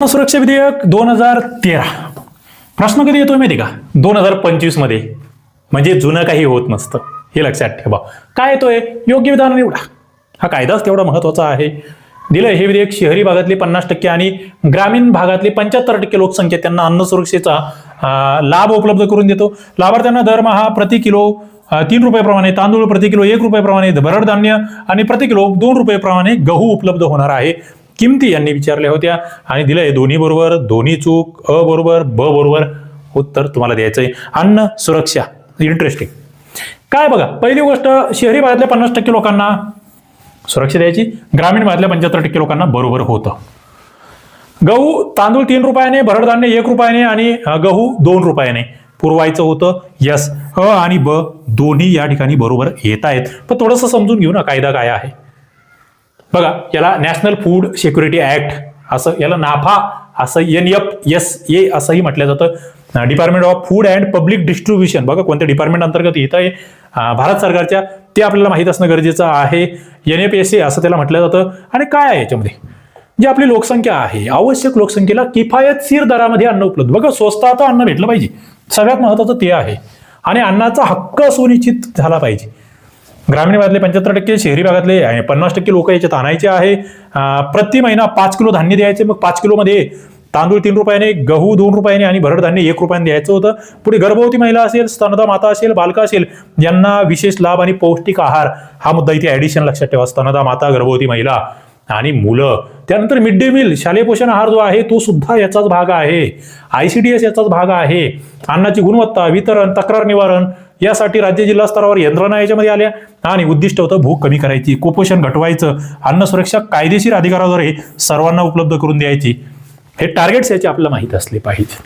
सुरक्षा विधेयक दोन हजार तेरा. प्रश्न कधी येतोय माहिती का? दोन हजार पंचवीसमध्ये म्हणजे जुनं काही होत नसतं. हे लक्षात ठेवा. काय येतोय? योग्य विधान निवडा. हा कायदाच तेवढा महत्त्वाचा आहे. दिलं हे विधेयक शहरी भागातली पन्नास टक्के आणि ग्रामीण भागातली पंच्याहत्तर टक्के लोकसंख्या त्यांना अन्न सुरक्षेचा लाभ उपलब्ध करून देतो. लाभार्थ्यांना दरमहा प्रति किलो तीन रुपयाप्रमाणे तांदूळ प्रति किलो एक रुपयाप्रमाणे भरड धान्य आणि प्रति किलो दोन रुपयाप्रमाणे गहू उपलब्ध होणार आहे. किमती यांनी विचारल्या होत्या. आणि दिलंय दोन्ही बरोबर दोन्ही चूक अ बरोबर ब बरोबर. उत्तर तुम्हाला द्यायचंय. अन्न सुरक्षा. इंटरेस्टिंग काय बघा पहिली गोष्ट शहरी भागातल्या पन्नास टक्के लोकांना सुरक्षा द्यायची. ग्रामीण भागातल्या पंच्याहत्तर टक्के लोकांना बरोबर होतं. गहू तांदूळ तीन रुपयाने भरडधान्य एक रुपयाने आणि गहू दोन रुपयाने. पुरवायचं होतं यस अ आणि ब दोन्ही या ठिकाणी बरोबर येत आहेत पण थोडंसं समजून घेऊ ना कायदा काय आहे. बघा याला नॅशनल फूड सिक्युरिटी ऍक्ट असं याला नाफा असं एन एफ एस ए असंही म्हटलं जातं. Department of food and public distribution बघा कोणत्या डिपार्टमेंट अंतर्गत येत आहे. भारत सरकारच्या ते आपल्याला माहीत असणं गरजेचं आहे. एन एफ एस ए असं त्याला म्हटलं जातं. आणि काय आहे याच्यामध्ये? जी आपली लोकसंख्या आहे आवश्यक लोकसंख्येला किफायतशीर दरामध्ये अन्न उपलब्ध. बघा स्वस्तात अन्न भेटलं पाहिजे. सगळ्यात महत्वाचं ते आहे. आणि अन्नाचा हक्क सुनिश्चित झाला पाहिजे. ग्रामीण भागातले पंच्याहत्तर टक्के शहरी भागातले पन्नास टक्के लोक याच्यात आणायचे आहे. प्रति महिना पाच किलो धान्य द्यायचे मग पाच किलोमध्ये तांदूळ तीन रुपयाने गहू दोन रुपयाने आणि भरड धान्य एक रुपयाने द्यायचं होतं. पुढे गर्भवती महिला असेल स्तनदा माता असेल बालका असेल यांना विशेष लाभ आणि पौष्टिक आहार हा मुद्दा इथे ऍडिशन लक्षात ठेवा. स्तनदा माता गर्भवती महिला. आणि मुलं. त्यानंतर मिड डे मील शालेय पोषण आहार जो आहे तो सुद्धा याचाच भाग आहे. आय सी डी एस याचाच भाग आहे. अन्नाची गुणवत्ता वितरण तक्रार निवारण यासाठी राज्य जिल्हा स्तरावर यंत्रणा याच्यामध्ये आल्या. आणि उद्दिष्ट होतं भूक कमी करायची कुपोषण घटवायचं अन्न सुरक्षा कायदेशीर अधिकाराद्वारे सर्वांना उपलब्ध करून द्यायची. हे टार्गेट्स याचे आपल्याला माहीत असले पाहिजे.